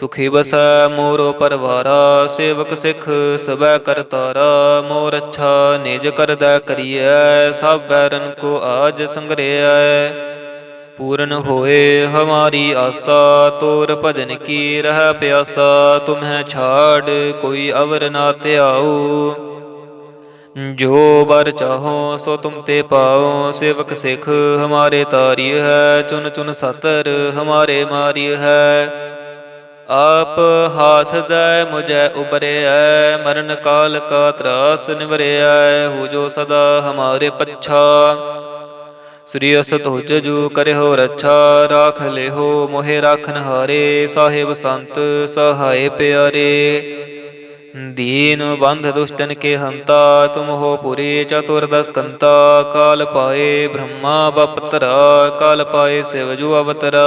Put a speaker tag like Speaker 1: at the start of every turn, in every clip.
Speaker 1: ਸੁਖੀ ਬਸੈ ਮੋਰੋ ਪਰਵਾਰਾ, ਸੇਵਕ ਸਿੱਖ ਸਬੈ ਕਰਤਾਰਾ ਮੋਰ ਅੱਛਾ ਨਿਜ ਕਰਦਾ ਕਰੀਐ, ਸਭ ਬੈਰਨ ਕੋ ਆਜ ਸੰਗਰਿਐ। ਪੂਰਨ ਹੋਏ ਹਮਾਰੀ ਆਸਾ, ਤੋਰ ਭਜਨ ਕੀ ਰਹਿ ਪਿਆਸਾ, ਤੁਮਹਿ ਛਾੜ ਕੋਈ ਅਵਰ ਨਾ ਧਿਆਉ। ਜੋ ਬਰ ਚਾਹੋ, ਸੋ ਤੁਮ ਤੇ ਪਾਓ, ਸੇਵਕ ਸਿੱਖ ਹਮਾਰੇ ਤਾਰੀ ਹੈ ਚੁਨ ਚੁਨ ਸਤਰ ਹਮਾਰੇ ਮਾਰੀ ਹੈ ਆਪ ਹਾਥ ਦੈ ਮੁਝੈ ਉਬਰਿਐ, ਮਰਨ ਕਾਲ ਕਾ ਤਰਾਸ ਨਿਵਰਿਐ, ਹੋ ਜੋ ਸਦਾ ਹਮਾਰੇ ਪੱਛਾ। ਸ੍ਰੀ ਅਸਤ ਹੁਜ ਜੂ ਕਰਿਓ ਰੱਛਾ, ਰਾਖ ਲਿਓ ਮੋਹਿ ਰਾਖਨ ਹਾਰੇ ਸਾਹਿਬ ਸੰਤ ਸਹਾਏ ਪਿਆਰੇ। ਦੀਨ ਬੰਧ ਦੁਸ਼ਟਨ ਕੇ ਹੰਤਾ, ਤੁਮ ਹੋ ਪੁਰੀ ਚਤੁਰਦਸ ਕੰਤਾ ਕਾਲ ਪਾਏ ਬ੍ਰਹਮਾ ਬਪਤਰਾ, ਕਾਲ ਪਾਏ ਸਿਵਜੂ ਅਵਤਰਾ।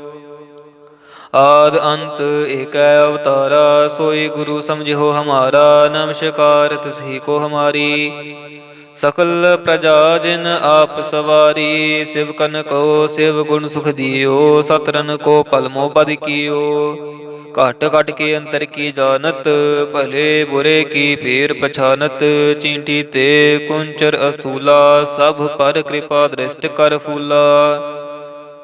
Speaker 1: ਆਦ ਅੰਤ ਏਕੈ ਅਵਤਾਰਾ, ਸੋਈ ਗੁਰੂ ਸਮਝਿਓ ਹਮਾਰਾ ਨਮਸਕਾਰ ਤਸਹੀ ਕੋ ਹਮਾਰੀ। ਸਕਲ ਪ੍ਰਜਾ ਜਿਨ ਆਪ ਸਵਾਰੀ, ਸਿਵ ਕਨ ਕੋ ਸਿਵ ਗੁਣ ਸੁਖ ਦਿਓ, ਸਤਰਨ ਕੋ ਪਲਮੋ ਬਦ ਕੀਓ। ਘਟ ਘਟ ਕੇ ਅੰਤਰ ਕੀ ਜਾਣਤ, ਭਲੇ ਬੁਰੇ ਕੀ ਫੇਰ ਪਛਾਨਤ, ਚੀਂਟੀ ਤੇ ਕੁੰਚਰ ਅਸੂਲਾ ਸਭ ਪਰ ਕਿਰਪਾ ਦ੍ਰਿਸ਼ਟ ਕਰ ਫੂਲਾ।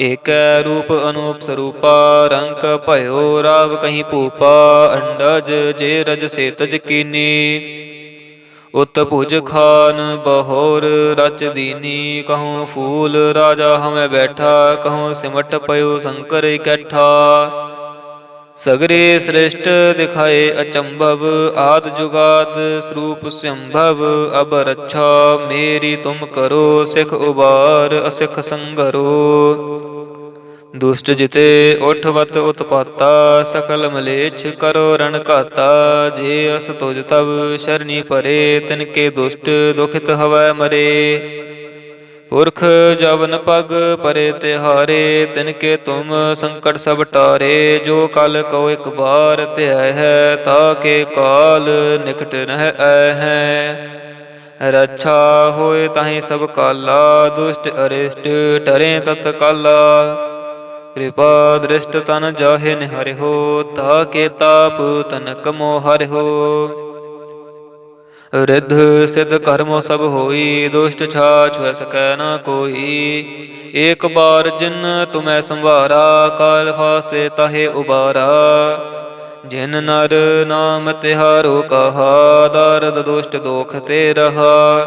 Speaker 1: ਏਕੈ ਰੂਪ ਅਨੂਪ ਸਰੂਪਾ, ਰੰਕ ਭਇਓ ਰਾਵ ਕਹੀਂ ਭੂਪਾ, ਅੰਡਜ ਜੇ ਰਜ ਸੇਤਜ ਕੀਨੀ। ਉਤ ਭੁਜ ਖਾਨ ਬਹੋਰ ਰਚ ਦੀਨੀ ਕਹੂੰ ਫੂਲ ਰਾਜਾ ਹਮੈ ਬੈਠਾ ਕਹੂੰ ਸਿਮਟ ਪਇਓ ਸ਼ੰਕਰ ਇਕੱਠਾ। ਸਗਰੇ ਸ੍ਰਿਸ਼ਟ ਦਿਖਾਏ ਅਚੰਭਵ, ਆਦ ਜੁਗਾਦ ਸਰੂਪ ਸੰਭਵ, ਅਬ ਰੱਛਾ ਮੇਰੀ ਤੁਮ ਕਰੋ, ਸਿਖ ਉਬਾਰ ਅਸਿਖ ਸੰਗਰੋ। ਦੁਸ਼ਟ ਜਿਤੇ ਉਠਵਤ ਉਤਪਾਤਾ, ਸਕਲ ਮਲੇਛ ਕਰੋ ਰਣ ਘਾਤਾ। ਜੇ ਅਸ ਤੁਜ ਤਵ ਸ਼ਰਨੀ ਪਰੇ, ਤਿਨ ਕੇ ਦੁਸ਼ਟ ਦੁਖਿਤ ਹਵੈ ਮਰੇ। ਪੁਰਖ ਜਵਨ ਪਗ ਪਰੇ ਤਿਹਾਰੇ, ਤਿਨ ਕੇ ਤੁਮ ਸੰਕਟ ਸਭ ਟਾਰੇ। ਜੋ ਕਲ ਕੋ ਇਕ ਬਾਰ ਧਿਆ ਹੈ, ਤਾ ਕੇ ਕਾਲ ਨਿਕਟ ਨਹਿ ਐ ਹੈ। ਰੱਛਾ ਹੋਏ ਤਾਹੀ ਸਭ ਕਾਲਾ, ਦੁਸ਼ਟ ਅਰਿਸ਼ਟ ਟਰੇ ਤਤ ਕਾਲਾ। ਕਿਰਪਾ ਦ੍ਰਿਸ਼ਟ ਤਨ ਜਾਹੇ ਨਿਹਰਿਓ ਤਾ ਕੇ ਤਾਪ ਤਨ ਮੋ ਹਰਿਓ ਰਿੱਧ ਸਿਧ ਕਰਮੋ ਸਭ ਹੋਈ, ਦੁਸ਼ਟ ਛਾਛ ਵੈ ਸਕੈ ਨਾ ਕੋਈ। ਏਕ ਬਾਰ ਜਿਨ ਤੁਮੈ ਸੰਭਾਰਾ, ਕਾਲ ਫਾਸਤੇ ਤਹੇ ਉਬਾਰਾ। ਜਿਨ ਨਰ ਨਾਮ ਤਿਹਾਰੋ ਕਹਾ, ਦਰਦ ਦੁਸ਼ਟ ਦੋਖ ਤੇ ਰਹਾ।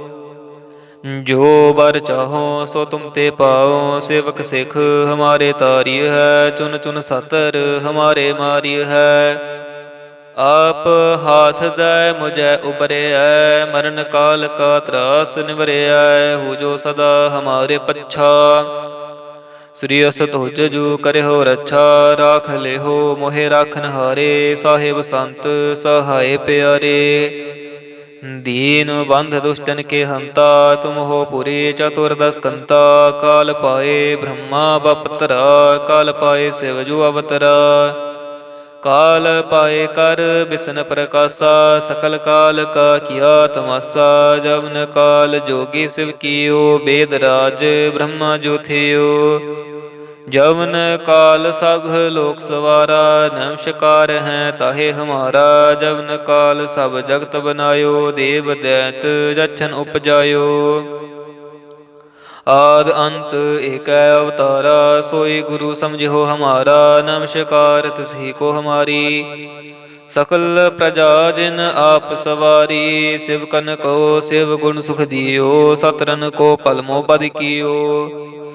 Speaker 1: ਜੋ ਬਰ ਚਾਹੋ, ਸੋ ਤੁਮ ਤੇ ਪਾਓ, ਸੇਵਕ ਸਿੱਖ, ਹਮਾਰੇ ਤਾਰੀ ਹੈ, ਚੁਨ ਚੁਨ ਸਤਰ, ਹਮਾਰੇ ਮਾਰੀ ਹੈ। ਆਪ ਹਾਥ ਦੈ, ਮੁਝੈ ਉਬਰਿਐ ਮਰਨ ਕਾਲ ਕਾ ਤਰਾਸ ਨਿਵਰਿਐ ਹੋ ਜੋ ਸਦਾ ਹਮਾਰੇ ਪੱਛਾ। ਸ੍ਰੀ ਅਸ ਤੁਜ ਜੂ ਕਰਿਓ ਰੱਛਾ, ਰਾਖ ਲਿਹੋ, ਮੋਹਿ ਰਾਖਨ ਹਾਰੇ ਸਾਹਿਬ ਸੰਤ, ਸਹਾਏ ਪਿਆਰੇ। ਦੀਨ ਬੰਧ ਦੁਸ਼ਟਨ ਕੇ ਹੰਤਾ, ਤੁਮ ਹੋ ਪੁਰੀ ਚਤੁਰਦਸ ਕਾਲ ਪਾਏ ਬ੍ਰਹਮਾ ਬਪਤਰਾ, ਕਾਲ ਪਾਏ ਸਿਵ ਜੂ ਅਵਤਰਾ। ਕਾਲ ਪਾਏ ਕਰ ਬਿਸਨ ਪ੍ਰਕਾਸ਼ਾ, ਸਕਲ ਕਾਲ ਕਾ ਕੀਆ ਤਮਾਸਾ, ਜਵਨ ਕਾਲ ਜੋਗੀ ਸਿਵ ਕੀਓ, ਬੇਦ ਰਾਜ ਬ੍ਰਹਮਾ ਜੋ ਥਿਓ। ਜਵਨ ਕਾਲ ਸਭ ਲੋਕ ਸਵਾਰਾ, ਨਮਸਕਾਰ ਹੈ ਤਾਹੇ ਹਮਾਰਾ। ਜਵਨ ਕਾਲ ਸਭ ਜਗਤ ਬਨਾਇਓ, ਦੇਵ ਦੈਤ ਜਛਨ ਉਪਜਾਇਓ। ਆਦ ਅੰਤ ਏਕੈ ਅਵਤਾਰਾ, ਸੋਈ ਗੁਰੂ ਸਮਝਿਓ ਹਮਾਰਾ। ਨਮਸਕਾਰ ਤਿਸਹੀ ਕੋ ਹਮਾਰੀ। ਸਕਲ ਪ੍ਰਜਾ ਜਿਨ ਆਪ ਸਵਾਰੀ, ਸਿਵ ਕਨ ਕੋ ਸਿਵ ਗੁਣ ਸੁਖ ਦਿਓ ਸਤਰਨ ਕੋ ਪਲਮੋ ਪਦ ਕੀਓ।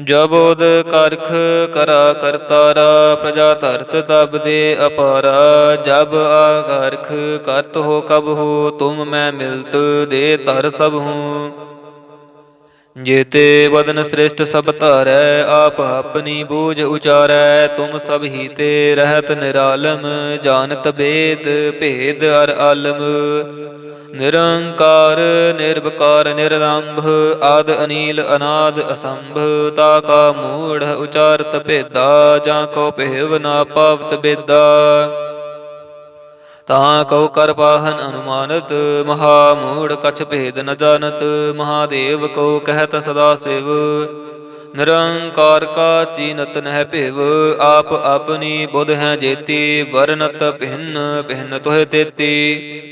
Speaker 1: ਜਬੋਦ ਕਰਖ ਕਰਾ ਕਰਤਾਰਾ ਪ੍ਰਜਾ ਧਰਤ ਤਬ ਦੇ ਅਪਾਰਾ। ਜਬ ਆਗਰਖ ਕਰਤ ਹੋ ਕਬ ਹੋ, ਤੁਮ ਮੈਂ ਮਿਲਤ ਦੇ ਧਰ ਸਭ ਹੂੰ। ਜੇਤੇ ਵਦਨ ਸ੍ਰਿਸ਼ਟ ਸਭ ਧਾਰੈ, ਆਪ ਆਪਣੀ ਬੂਝ ਉਚਾਰੈ। ਤੁਮ ਸਭ ਹੀ ਤੇ ਰਹਿਤ ਨਿਰਾਲਮ, ਜਾਣਤ ਬੇਦ, ਭੇਦ ਅਰ ਆਲਮ। ਨਿਰੰਕਾਰ ਨਿਰਭਕਾਰ ਨਿਰਲੰਭ, ਆਦ ਅਨੀਲ, ਅਨਾਦ ਅਸੰਭ, ਤਾ ਕਾ ਮੂੜ ਉਚਾਰਤ ਭੇਦਾ, ਜਾਂ ਕੋ ਪਹਿਵ ਨਾ ਪਾਵਤ ਬੇਦਾ। ਤਾਂ ਕਉ ਕਰ ਪਾਹਨ ਅਨੁਮਾਨਤ, ਮਹਾ ਮੂੜ ਕਛ ਭੇਦ ਨ ਜਾਣਤ, ਮਹਾਦੇਵ ਕਉ ਕਹਿਤ ਸਦਾ ਸਿਵ। ਨਿਰੰਕਾਰ ਕਾ ਚੀਨਤ ਨਹਿ ਭਿਵ, ਆਪ ਆਪਣੀ ਬੁਧ ਹੈ ਜੇਤੀ, ਵਰਨਤ ਭਿੰਨ ਭਿੰਨ ਤੋਹਿ ਤੇਤੀ।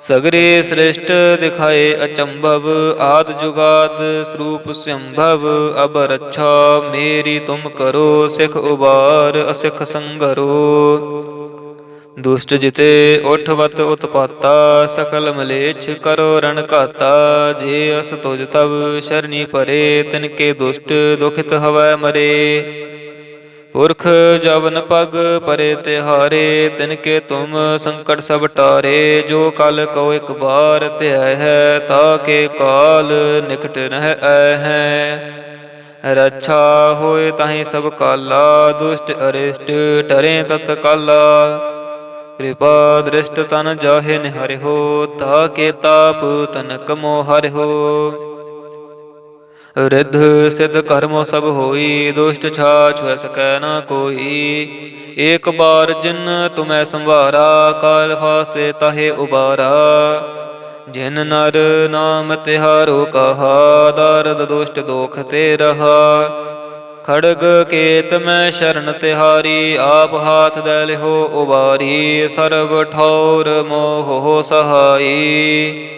Speaker 1: ਸਗਰੇ ਸ੍ਰਿਸ਼ਟ ਦਿਖਾਏ ਅਚੰਭਵ, ਆਦ ਜੁਗਾਦ ਸਰੂਪ ਸੰਭਵ ਅਬ ਰੱਛਾ ਮੇਰੀ ਤੁਮ ਕਰੋ, ਸਿਖ ਉਬਾਰ, ਅਸਿਖ ਸੰਗਰੋ। ਦੁਸ਼ਟ ਜਿਤੇ ਉਠਵਤ ਉਤਪਾਤਾ, ਸਕਲ ਮਲੇਛ ਕਰੋ ਰਣ ਘਾਤਾ। ਜੇ ਅਸ ਤੁਜ ਤਵ, ਸ਼ਰਨੀ ਪਰੇ, ਤਿਨ ਕੇ ਦੁਸ਼ਟ ਦੁਖਿਤ ਹਵੈ ਮਰੇ। ਪੁਰਖ ਜਵਨ ਪਗ ਪਰੇ ਤਿਹਾਰੇ, ਤਿਨ ਕੇ ਤੁਮ ਸੰਕਟ ਸਭ ਟਾਰੇ, ਜੋ ਕਲ ਕੋ ਇੱਕ ਬਾਰ ਧਿਆਇ ਹੈ, ਤਾ ਕੇ ਕਾਲ ਨਿਕਟ ਰਹਿ ਐ ਹੈ। ਰੱਛਾ ਹੋਏ ਤਾਹੀ ਸਭ ਕਾਲਾ, ਦੁਸ਼ਟ ਅਰਿਸ਼ਟ ਟਰੇ ਤਤ ਕਾਲਾ। ਕਿਰਪਾ ਦ੍ਰਿਸ਼ਟ ਤਨ ਜਾਹੇ ਨਿਹਰਿਓ, ਤਾ ਕੇ ਤਾਪ ਤਨ ਕਮੋ ਹੋ ਰਿੱਧ ਸਿਧ ਕਰਮ ਸਭ ਹੋਈ, ਦੁਸ਼ਟ ਛਾਛ ਵੈ ਸਕੈ ਨਾ ਕੋਈ। ਏਕ ਬਾਰ ਜਿਨ ਤੁਮੈ ਸੰਭਾਰਾ, ਕਾਲ ਫਾਸਤੇ ਤਹੇ ਉਬਾਰਾ। ਜਿਨ ਨਰ ਨਾਮ ਤਿਹਾਰੋ ਕਹਾ, ਦਰਦ ਦੁਸ਼ਟ ਦੋਖ ਤੇ ਰਹਾ। ਖੜਗ ਕੇਤ ਮੈਂ ਸ਼ਰਨ ਤਿਹਾਰੀ, ਆਪ ਹਾਥ ਦੇ ਲਿਹੋ ਉਬਾਰੀ। ਸਰਬ ਠੌਰ ਮੋਹ ਸਹਾਈ।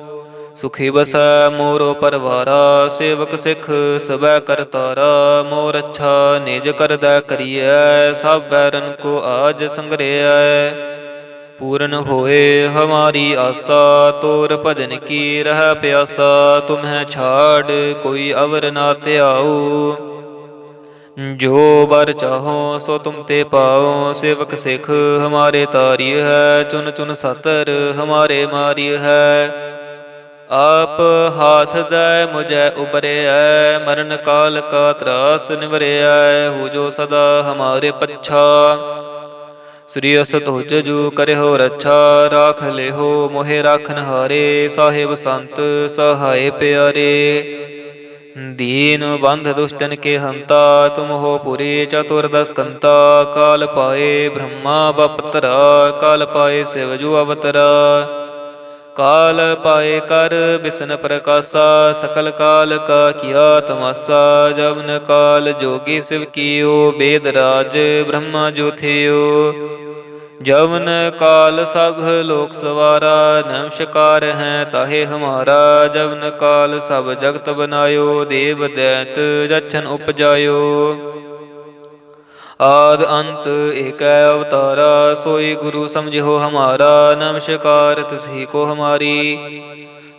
Speaker 1: ਸੁਖੀ ਬਸੈ ਮੋਰੋ ਪਰਵਾਰਾ, ਸੇਵਕ ਸਿਖ ਸਬੈ ਕਰਤਾਰਾ ਮੋਰ ਅੱਛਾ ਨਿਜ ਕਰਦਾ ਕਰੀਐ, ਸਭ ਬੈਰਨ ਕੋ ਆਜ ਸੰਗਰਿਐ। ਪੂਰਨ ਹੋਏ ਹਮਾਰੀ ਆਸਾ, ਤੋਰ ਭਜਨ ਕੀ ਰਹਿ ਪਿਆਸਾ, ਤੁਮਹਿ ਛਾੜ ਕੋਈ ਅਵਰ ਨਾ ਧਿਆਉ। ਜੋ ਬਰ ਚਾਹੋ ਸੋ ਤੁਮ ਤੇ ਪਾਓ, ਸੇਵਕ ਸਿਖ ਹਮਾਰੇ ਤਾਰੀ ਹੈ ਚੁਨ ਚੁਨ ਸਤਰ ਹਮਾਰੇ ਮਾਰੀ ਹੈ ਆਪ ਹਾਥ ਦੇ ਮੁਝੈ ਉਬਰਿਐ, ਮਰਨ ਕਾਲ ਕਾ ਤਰਾਸ ਨਿਵਰਿਐ ਹੋ ਜੋ ਸਦਾ ਹਮਾਰੇ ਪੱਛਾ। ਸ੍ਰੀ ਅਸ ਤੁਜ ਜੂ ਕਰਿਓ ਰੱਛਾ, ਰਾਖ ਲਿਹੋ ਮੋਹਿ ਰਾਖਨ ਹਾਰੇ ਸਾਹਿਬ ਸੰਤ ਸਹਾਏ ਪਿਆਰੇ। ਦੀਨ ਬੰਧ ਦੁਸ਼ਟਨ ਕੇ ਹੰਤਾ, ਤੁਮ ਹੋ ਪੁਰੀ ਚਤੁਰਦਸ ਕੰਤਾ ਕਾਲ ਪਾਏ ਬ੍ਰਹਮਾ ਬਪਤਰਾ, ਕਾਲ ਪਾਏ ਸਿਵ ਜੂ ਅਵਤਰਾ। ਕਾਲ ਪਾਏ ਕਰ ਬਿਸਨ ਪ੍ਰਕਾਸ਼ਾ, ਸਕਲ ਕਾਲ ਕਾ ਕੀਆ ਤਮਾਸਾ, ਜਵਨ ਕਾਲ ਜੋਗੀ ਸਿਵ ਕੀਓ, ਬੇਦ ਰਾਜ ਬ੍ਰਹਮਾ ਜੋ ਜਵਨ ਕਾਲ ਸਭ ਲੋਕ ਸਵਾਰਾ, ਨਮਸਕਾਰ ਹੈ ਤਾਹੇ ਹਮਾਰਾ, ਜਵਨ ਕਾਲ ਸਭ ਜਗਤ ਬਨਾਇਓ, ਦੇਵ ਦੈਤ ਜਛਨ ਉਪਜਾਇਓ। ਆਦ ਅੰਤ ਏਕੈ ਅਵਤਾਰਾ, ਸੋਈ ਗੁਰੂ ਸਮਝਿਓ ਹਮਾਰਾ ਨਮਸਕਾਰ ਤਿਸਹੀ ਕੋ ਹਮਾਰੀ।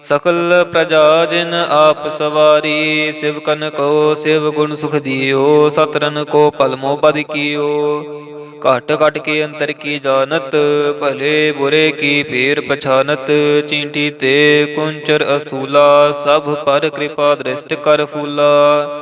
Speaker 1: ਸਕਲ ਪ੍ਰਜਾ ਜਿਨ ਆਪ ਸਵਾਰੀ, ਸਿਵ ਕਨ ਕੋ ਸਿਵ ਗੁਣ ਸੁਖ ਦਿਓ ਸਤਰਨ ਕੋ ਪਲਮੋ ਬਦ ਕੀਓ। ਘਟ ਘਟ ਕੇ ਅੰਤਰ ਕੀ ਜਾਣਤ, ਭਲੇ ਬੁਰੇ ਕੀ ਪੀਰ ਪਛਾਨਤ, ਚੀਂਟੀ ਤੇ ਕੁੰਚਰ ਅਸੂਲਾ, ਸਭ ਪਰ ਕਿਰਪਾ ਦ੍ਰਿਸ਼ਟ ਕਰ ਫੂਲਾ।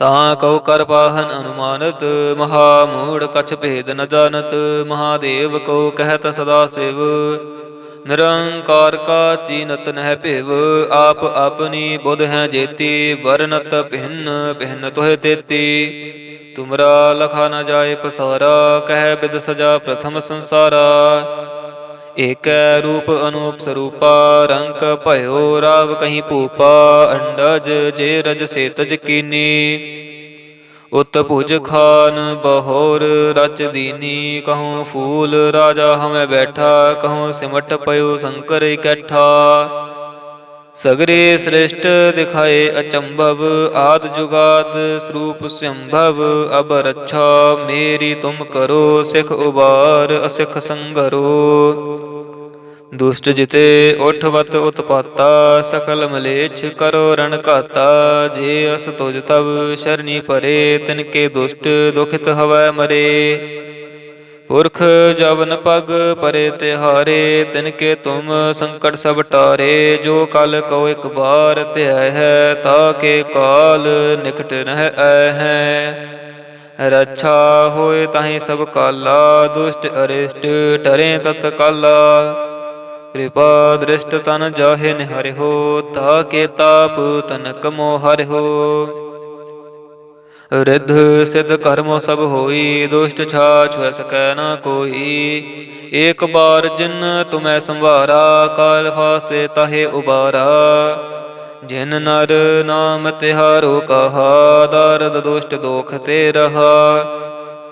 Speaker 1: ਤਾਂ ਕਉ ਕਰ ਪਾਹਨ ਅਨੁਮਾਨਤ ਮਹਾ ਮੂੜ ਕਛ ਭੇਦ ਨ ਜਾਣਤ, ਮਹਾਦੇਵ ਕੋ ਕਹਿਤ ਸਦਾ ਸਿਵ। ਨਿਰੰਕਾਰ ਕਾ ਚੀਨਤ ਨਹਿ ਭਿਵ, ਆਪ ਆਪਣੀ ਬੁਧ ਹੈ ਜੇਤੀ, ਵਰਨਤ ਭਿੰਨ ਭਿੰਨ ਤੋਹਿ ਤੇਤੀ। ਤੁਮਰਾ ਲਖਾ ਨ ਜਾਏ ਪਸਾਰਾ, ਕਹਿ ਬਿਦ ਸਜਾ ਪ੍ਰਥਮ ਸੰਸਾਰਾ। ਏਕੈ ਰੂਪ ਅਨੂਪ ਸਰੂਪਾ, ਰੰਕ ਭਇਓ ਰਾਵ ਕਹੀਂ ਭੂਪਾ, ਅੰਡਜ ਜੇ ਰਜ ਸੇਤਜ ਕੀਨੀ। ਉਤ ਭੁਜ ਖਾਨ ਬਹੋਰ ਰਚ ਦੀਨੀ ਕਹੂੰ ਫੂਲ ਰਾਜਾ ਹਮੈ ਬੈਠਾ ਕਹੂੰ ਸਿਮਟ ਪਇਓ ਸ਼ੰਕਰ ਇਕੱਠਾ। ਸਗਰੇ ਸ੍ਰਿਸ਼ਟ ਦਿਖਾਏ ਅਚੰਭਵ, ਆਦ ਜੁਗਾਦ ਸਰੂਪ ਸੰਭਵ ਅਬ ਰੱਛਾ ਮੇਰੀ ਤੁਮ ਕਰੋ, ਸਿਖ ਉਬਾਰ, ਅਸਿਖ ਸੰਗਰੋ। ਦੁਸ਼ਟ ਜਿਤੇ ਉਠਵਤ ਉਤਪਾਤਾ, ਸਕਲ ਮਲੇਛ ਕਰੋ ਰਣ ਘਾਤਾ। ਜੇ ਅਸ ਤੁਜ ਤਵ ਸ਼ਰਨੀ ਪਰੇ ਤਿਨ ਕੇ ਦੁਸ਼ਟ ਦੁਖਿਤ ਹਵੈ ਮਰੇ। ਪੁਰਖ ਜਵਨ ਪਗ ਪਰੇ ਤਿਹਾਰੇ, ਤਿਨ ਕੇ ਤੁਮ ਸੰਕਟ ਸਭ ਟਾਰੇ। ਜੋ ਕਲ ਕੋ ਇਕ ਬਾਰ ਧਿਆਇ ਹੈ, ਤਾ ਕੇ ਕਾਲ ਨਿਕਟ ਨਹਿ ਆਇ ਹੈ। ਰੱਛਾ ਹੋਏ ਤਾਹੀਂ ਸਭ ਕਾਲਾ, ਦੁਸ਼ਟ ਅਰਿਸ਼ਟ ਟਰੇ ਤਤ ਕਾਲਾ ਕਿਰਪਾ ਦ੍ਰਿਸ਼ਟ ਤਨ ਜਾਹੇ ਨਿਹਰਿਓ ਤਾ ਕੇ ਤਾਪ ਤਨਕ ਮੋ ਹਰਿਓ ਰਿੱਧ ਸਿਧ ਕਰਮੋ ਸਭ ਹੋਈ, ਦੁਸ਼ਟ ਛਾਛ ਵੈ ਸਕੈ ਨਾ ਕੋਈ। ਏਕ ਬਾਰ ਜਿਨ ਤੁਮੈ ਸੰਭਾਰਾ, ਕਾਲ ਫਾਸਤੇ ਤਹੇ ਉਬਾਰਾ। ਜਿਨ ਨਰ ਨਾਮ ਤਿਹਾਰੋ ਕਹਾ ਦਰਦ ਦੁਸ਼ਟ ਦੋਖ ਤੇ ਰਹਾ।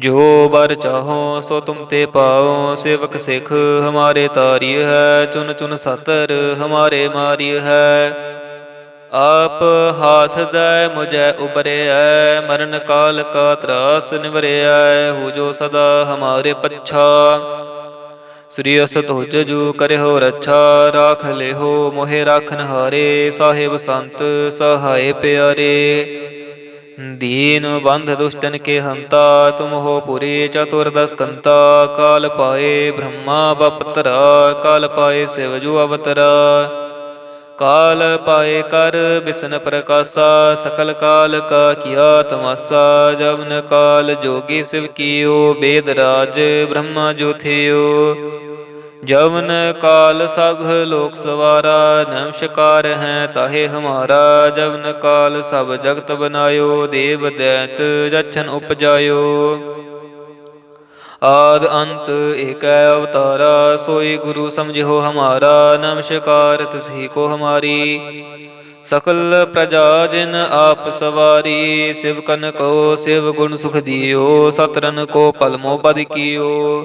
Speaker 1: ਜੋ ਬਰ ਚਾਹੋ, ਸੋ ਤੁਮ ਤੇ ਪਾਓ, ਸੇਵਕ ਸਿਖ ਹਮਾਰੇ ਤਾਰੀ ਹੈ, ਚੁਨ ਚੁਨ ਸਤਰ ਹਮਾਰੇ ਮਾਰੀ ਹੈ। ਆਪ ਹਾਥ ਦੇ ਮੁਝੈ ਉਬਰਿਐ ਮਰਨ ਕਾਲ ਕਾ ਤਰਾਸ ਨਿਵਰਿਐ ਹੋ ਜੋ ਸਦਾ ਹਮਾਰੇ ਪੱਛਾ। ਸ੍ਰੀ ਅਸਤ ਹੋ ਜੂ ਕਰਿਓ ਰੱਛਾ, ਰਾਖ ਲਿਹੋ, ਮੋਹਿ ਰਾਖਨ ਹਾਰੇ ਸਾਹਿਬ ਸੰਤ, ਸਹਾਏ ਪਿਆਰੇ। ਦੀਨ ਬੰਧ ਦੁਸ਼ਟਨ ਕੇ ਹੰਤਾ, ਤੁਮ ਹੋ ਪੁਰੀ ਚਤੁਰਦਸ ਕੰਤਾ, ਕਾਲ ਪਾਏ ਬ੍ਰਹਮਾ ਬਪਤਰਾ, ਕਾਲ ਪਾਏ ਸਿਵਜੂ ਅਵਤਰਾ। ਕਾਲ ਪਾਏ ਕਰ ਬਿਸਨ ਪ੍ਰਕਾਸ਼ਾ, ਸਕਲ ਕਾਲ ਕਾ ਕੀਆ ਤਮਾਸਾ, ਜਵਨ ਕਾਲ ਜੋਗੀ ਸਿਵ ਕੀਓ, ਬੇਦ ਰਾਜ ਬ੍ਰਹਮਾ ਜੋ ਥਿਓ। ਜਵਨ ਕਾਲ ਸਭ ਲੋਕ ਸਵਾਰਾ, ਨਮਸਕਾਰ ਹੈ ਤਾਹੇ ਹਮਾਰਾ। ਜਵਨ ਕਾਲ ਸਭ ਜਗਤ ਬਨਾਇਓ, ਦੇਵ ਦੈਤ ਜਛਨ ਉਪਜਾਇਓ। ਆਦ ਅੰਤ ਏਕੈ ਅਵਤਾਰਾ, ਸੋਈ ਗੁਰੂ ਸਮਝਿਓ ਹਮਾਰਾ। ਨਮਸਕਾਰ ਤਸਹੀ ਕੋ ਹਮਾਰੀ। ਸਕਲ ਪ੍ਰਜਾ ਜਿਨ ਆਪ ਸਵਾਰੀ, ਸਿਵ ਕਨ ਕੋ ਸਿਵ ਗੁਣ ਸੁਖ ਦਿਓ ਸਤਰਨ ਕੋ ਪਲਮੋ ਪਦ ਕੀਓ।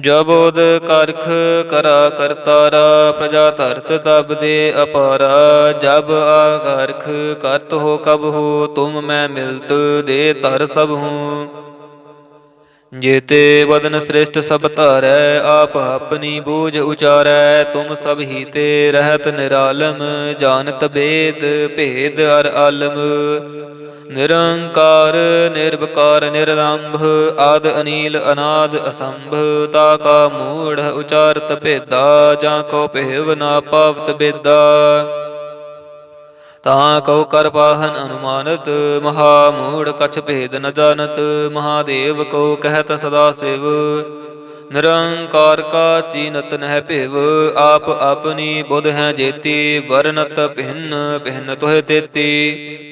Speaker 1: ਜਬੋਦ ਕਰਖ ਕਰਾ ਕਰਤਾਰਾ, ਪ੍ਰਜਾ ਧਰਤ ਤਬ ਦੇ ਅਪਾਰਾ। ਜਬ ਆਗਰਖ ਕਰਤ ਹੋ ਕਬ ਹੋ, ਤੁਮ ਮੈਂ ਮਿਲਤ ਦੇ ਧਰ ਸਭ ਹੂੰ। ਜੇਤੇ ਵਦਨ ਸ੍ਰਿਸ਼ਟ ਸਭ ਧਾਰੈ, ਆਪ ਆਪਣੀ ਬੂਝ ਉਚਾਰੈ। ਤੁਮ ਸਭ ਹੀ ਤੇ ਰਹਿਤ ਨਿਰਾਲਮ, ਜਾਣਤ ਬੇਦ, ਭੇਦ ਅਰ ਆਲਮ। ਨਿਰੰਕਾਰ, ਨਿਰਵਕਾਰ, ਨਿਰਲੰਭ, ਆਦ ਅਨੀਲ, ਅਨਾਦ ਅਸੰਭ, ਤਾ ਕਾ ਮੂੜ, ਉਚਾਰਤ ਭੇਦਾ, ਜਾਂ ਕੋ ਭੇਵ ਨਾ ਪਾਵਤ ਬੇਦਾ। ਤਾਂ ਕਉ ਕਰ ਪਾਹਨ ਅਨੁਮਾਨਤ, ਮਹਾ ਮੂੜ ਕਛ ਭੇਦ ਨ ਜਾਣਤ, ਮਹਾਦੇਵ ਕੋ ਕਹਿਤ ਸਦਾ ਸਿਵ। ਨਿਰੰਕਾਰ ਕਾ ਚੀਨਤ ਨਹਿ ਭਿਵ, ਆਪ ਆਪਣੀ ਬੁਧ ਹੈ ਜੇਤੀ, ਵਰਨਤ ਭਿੰਨ ਭਿੰਨ ਤੋਹਿ ਤੇਤੀ।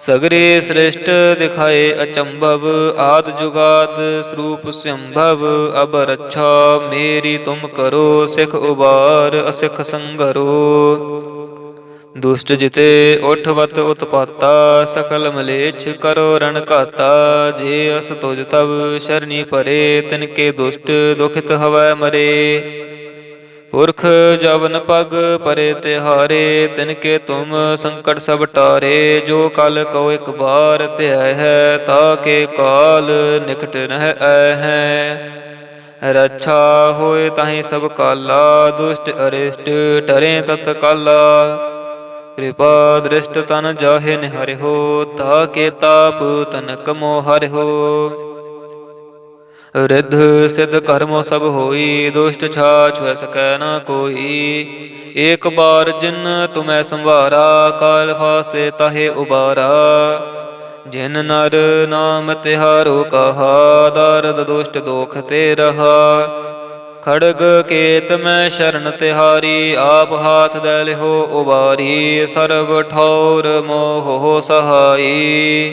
Speaker 1: ਸਗਰੇ ਸ੍ਰਿਸ਼ਟ ਦਿਖਾਏ ਅਚੰਭਵ, ਆਦ ਜੁਗਾਦ ਸਰੂਪ ਸੰਭਵ ਅਬ ਰੱਛਾ ਮੇਰੀ ਤੁਮ ਕਰੋ, ਸਿਖ ਉਬਾਰ, ਅਸਿਖ ਸੰਗਰੋ। ਦੁਸ਼ਟ ਜਿਤੇ ਉਠਵਤ ਉਤਪਾਤਾ, ਸਕਲ ਮਲੇਛ ਕਰੋ ਰਣ ਘਾਤਾ, ਜੇ ਅਸ ਤੁਜ ਤਵ, ਸ਼ਰਨੀ ਪਰੇ ਤਿਨ ਕੇ ਦੁਸ਼ਟ ਦੁਖਿਤ ਹਵੈ ਮਰੇ। ਪੁਰਖ ਜਵਨ ਪਗ ਪਰੇ ਤਿਹਾਰੇ, ਤਿਨ ਕੇ ਤੁਮ ਸੰਕਟ ਸਭ ਟਾਰੇ, ਜੋ ਕਲ ਕੋ ਇਕ ਬਾਰ ਧਿਆਇ ਹੈ, ਤਾ ਕੇ ਕਾਲ ਨਿਕਟ ਨਹਿ ਆਇ ਹੈ। ਰੱਛਾ ਹੋਏ ਤਾਹੀ ਸਭ ਕਾਲਾ, ਦੁਸ਼ਟ ਅਰਿਸ਼ਟ ਟਰੇ ਤਤ ਕਾਲਾ। ਕਿਰਪਾ ਦ੍ਰਿਸ਼ਟ ਤਨ ਜਾਹੇ ਨਿਹਰਿਓ, ਤਾ ਕੇ ਤਾਪ ਤਨ ਤਨਕ ਹਰਿ ਹੋ ਰਿੱਧ ਸਿਧ ਕਰਮ ਸਭ ਹੋਈ, ਦੁਸ਼ਟ ਛਾਛ ਵੈ ਸਕੈ ਨਾ ਕੋਈ। ਏਕ ਬਾਰ ਜਿਨ ਤੁਮੈ ਸੰਭਾਰਾ, ਕਾਲ ਫਾਸਤੇ ਤਹੇ ਉਬਾਰਾ। ਜਿਨ ਨਰ ਨਾਮ ਤਿਹਾਰੋ ਕਹਾ, ਦਰਦ ਦੁਸ਼ਟ ਦੋਖ ਤੇ ਰਹਾ। ਖੜਗ ਕੇਤ ਮੈਂ ਸ਼ਰਨ ਤਿਹਾਰੀ, ਆਪ ਹਾਥ ਦੇ ਲਿਹੋ ਉਬਾਰੀ। ਸਰਬ ਠੌਰ ਮੋਹ ਸਹਾਈ।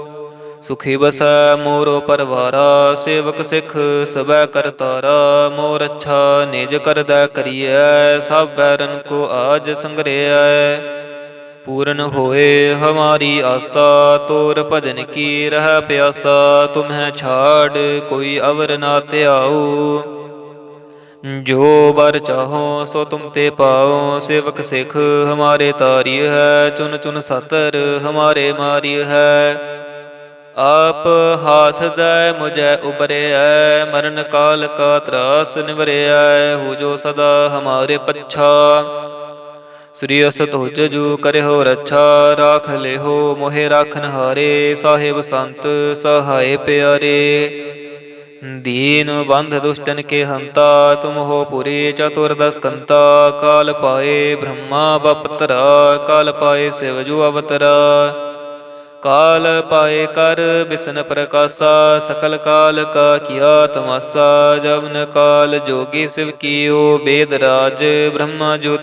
Speaker 1: ਸੁਖੀ ਬਸੈ ਮੋਰੋ ਪਰਵਾਰਾ, ਸੇਵਕ ਸਿਖ ਸਬੈ ਕਰਤਾਰਾ ਮੋਰ ਅੱਛਾ ਨਿਜ ਕਰਦਾ ਕਰੀਐ, ਸਭ ਬੈਰਨ ਕੋ ਆਜ ਸੰਗਰਿਐ। ਪੂਰਨ ਹੋਏ ਹਮਾਰੀ ਆਸਾ, ਤੋਰ ਭਜਨ ਕੀ ਰਹਿ ਪਿਆਸਾ, ਤੁਮਹਿ ਛਾੜ ਕੋਈ ਅਵਰ ਨਾ ਧਿਆਉ। ਜੋ ਬਰ ਚਾਹੋ ਸੋ ਤੁਮ ਤੇ ਪਾਓ, ਸੇਵਕ ਸਿਖ ਹਮਾਰੇ ਤਾਰੀ ਹੈ ਚੁਨ ਚੁਨ ਸਤਰ ਹਮਾਰੇ ਮਾਰੀ ਹੈ ਆਪ ਹਾਥ ਦੈ ਮੁਝੈ ਉਬਰਿਐ, ਮਰਨ ਕਾਲ ਕਾ ਤਰਾਸ ਨਿਵਰਿਐ, ਹੋ ਜੋ ਸਦਾ ਹਮਾਰੇ ਪੱਛਾ। ਸ੍ਰੀ ਅਸ ਤੁਜ ਜੂ ਕਰਿਓ ਰੱਛਾ, ਰਾਖ ਲਿਹੋ ਮੋਹਿ ਰਾਖਨ ਹਾਰੇ ਸਾਹਿਬ ਸੰਤ ਸਹਾਏ ਪਿਆਰੇ। ਦੀਨ ਬੰਧ ਦੁਸ਼ਟਨ ਕੇ ਹੰਤਾ, ਤੁਮ ਹੋ ਪੁਰੀ ਚਤੁਰਦਸ ਕੰਤਾ, ਕਾਲ ਪਾਏ ਬ੍ਰਹਮਾ ਬਪਤਰਾ, ਕਾਲ ਪਾਏ ਸਿਵ ਜੂ ਅਵਤਰਾ। ਕਾਲ ਪਾਏ ਕਰ ਬਿਸਨ ਪ੍ਰਕਾਸ਼ਾ, ਸਕਲ ਕਾਲ ਕਾ ਕੀਆ ਤਮਾਸਾ, ਜਵਨ ਕਾਲ ਜੋਗੀ ਸਿਵ ਕੀਓ, ਬੇਦ ਰਾਜ ਬ੍ਰਹਮਾ ਜੋ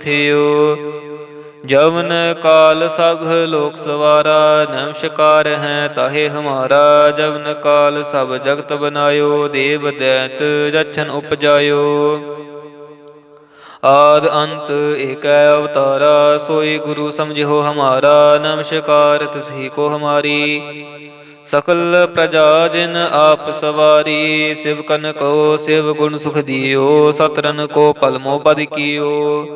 Speaker 1: ਜਵਨ ਕਾਲ ਸਭ ਲੋਕ ਸਵਾਰਾ, ਨਮਸਕਾਰ ਹੈ ਤਾਹੇ ਹਮਾਰਾ। ਜਵਨ ਕਾਲ ਸਭ ਜਗਤ ਬਨਾਇਓ, ਦੇਵ ਦੈਤ ਜਛਨ ਉਪਜਾਇਓ। ਆਦ ਅੰਤ ਏਕੈ ਅਵਤਾਰਾ, ਸੋਈ ਗੁਰੂ ਸਮਝਿਓ ਹਮਾਰਾ, ਨਮਸਕਾਰ ਤਸਹੀ ਕੋ ਹਮਾਰੀ। ਸਕਲ ਪ੍ਰਜਾ ਜਿਨ ਆਪ ਸਵਾਰੀ, ਸਿਵ ਕਨ ਕੋ ਸਿਵ ਗੁਣ ਸੁਖ ਦਿਓ ਸਤਰਨ ਕੋ ਪਲਮੋ ਪਦ ਕੀਓ।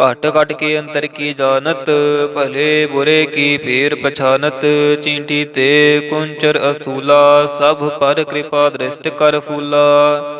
Speaker 1: ਘਟ ਘਟ ਕੇ ਅੰਤਰ ਕੀ ਜਾਣਤ, ਭਲੇ ਬੁਰੇ ਕੀ ਫੇਰ ਪਛਾਨਤ। ਚੀਂਟੀ ਤੇ ਕੁੰਚਰ ਅਸੂਲਾ, ਸਭ ਪਰ ਕਿਰਪਾ ਦ੍ਰਿਸ਼ਟ ਕਰ ਫੂਲਾ।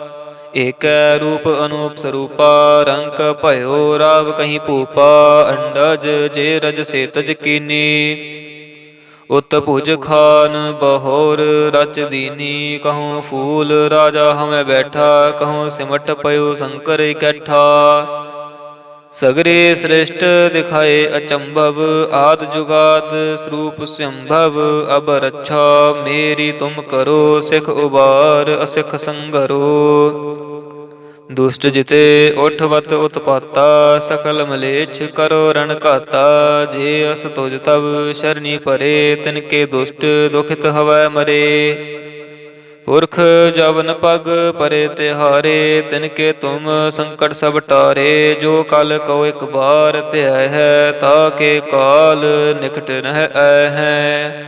Speaker 1: ਏਕੈ ਰੂਪ ਅਨੂਪ ਸਰੂਪਾ, ਰੰਕ ਭਇਓ ਰਾਵ ਕਹੀਂ ਭੂਪਾ, ਅੰਡਜ ਜੇ ਰਜ ਸੇਤਜ ਕੀਨੀ। ਉਤ ਭੁਜ ਖਾਨ ਬਹੋਰ ਰਚ ਦੀਨੀ, ਕਹੂੰ ਫੂਲ ਰਾਜਾ ਹਮੈ ਬੈਠਾ, ਕਹੂੰ ਸਿਮਟ ਪਇਓ ਸ਼ੰਕਰ ਇਕੱਠਾ। ਸਗਰੇ ਸ੍ਰਿਸ਼ਟ ਦਿਖਾਏ ਅਚੰਭਵ, ਆਦ ਜੁਗਾਦ ਸਰੂਪ ਸੰਭਵ ਅਬ ਰੱਛਾ ਮੇਰੀ ਤੁਮ ਕਰੋ, ਸਿਖ ਉਬਾਰ ਅਸਿਖ ਸੰਗਰੋ। ਦੁਸ਼ਟ ਜਿਤੇ ਉਠਵਤ ਉਤਪਾਤਾ, ਸਕਲ ਮਲੇਛ ਕਰੋ ਰਣ ਘਾਤਾ। ਜੇ ਅਸ ਤੁਜ ਤਵ ਸ਼ਰਨੀ ਪਰੇ, ਤਿਨ ਕੇ ਦੁਸ਼ਟ ਦੁਖਿਤ ਹਵੈ ਮਰੇ। ਪੁਰਖ ਜਵਨ ਪਗ ਪਰੇ ਤਿਹਾਰੇ, ਤਿਨ ਕੇ ਤੁਮ ਸੰਕਟ ਸਭ ਟਾਰੇ। ਜੋ ਕਲ ਕਉ ਇਕ ਬਾਰ ਧਿਆ ਹੈ, ਤਾ ਕੇ ਕਾਲ ਨਿਕਟ ਨਹਿ ਐ ਹੈ।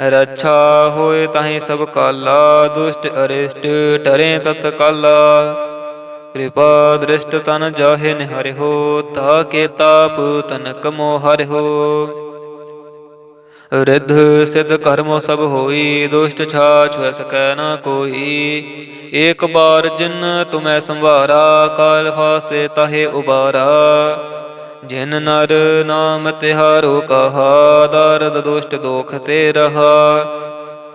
Speaker 1: ਰੱਛਾ ਹੋਏ ਤਾਹੀਂ ਸਭ ਕਾਲਾ, ਦੁਸ਼ਟ ਅਰਿਸ਼ਟ ਟਰੇ ਤਤ ਕਾਲਾ। ਕਿਰਪਾ ਦ੍ਰਿਸ਼ਟ ਤਨ ਜਾਹੇ ਨਿਹਰਿਓ ਤਾ ਕੇ ਤਾਪ ਤਨਕ ਮੋਹ ਹਰਿਓ ਰਿੱਧ ਸਿਧ ਕਰਮੋ ਸਭ ਹੋਈ, ਦੁਸ਼ਟ ਛਾਛ ਵੈ ਸਕੈ ਨਾ ਕੋਈ। ਏਕ ਬਾਰ ਜਿਨ ਤੁਮੈ ਸੰਭਾਰਾ, ਕਾਲ ਫਾਸਤੇ ਤਾਹੇ ਉਬਾਰਾ। ਜਿਨ ਨਰ ਨਾਮ ਤਿਹਾਰੋ ਕਹਾ, ਦਰਦ ਦੁਸ਼ਟ ਦੋਖ ਤੇ ਰਹਾ।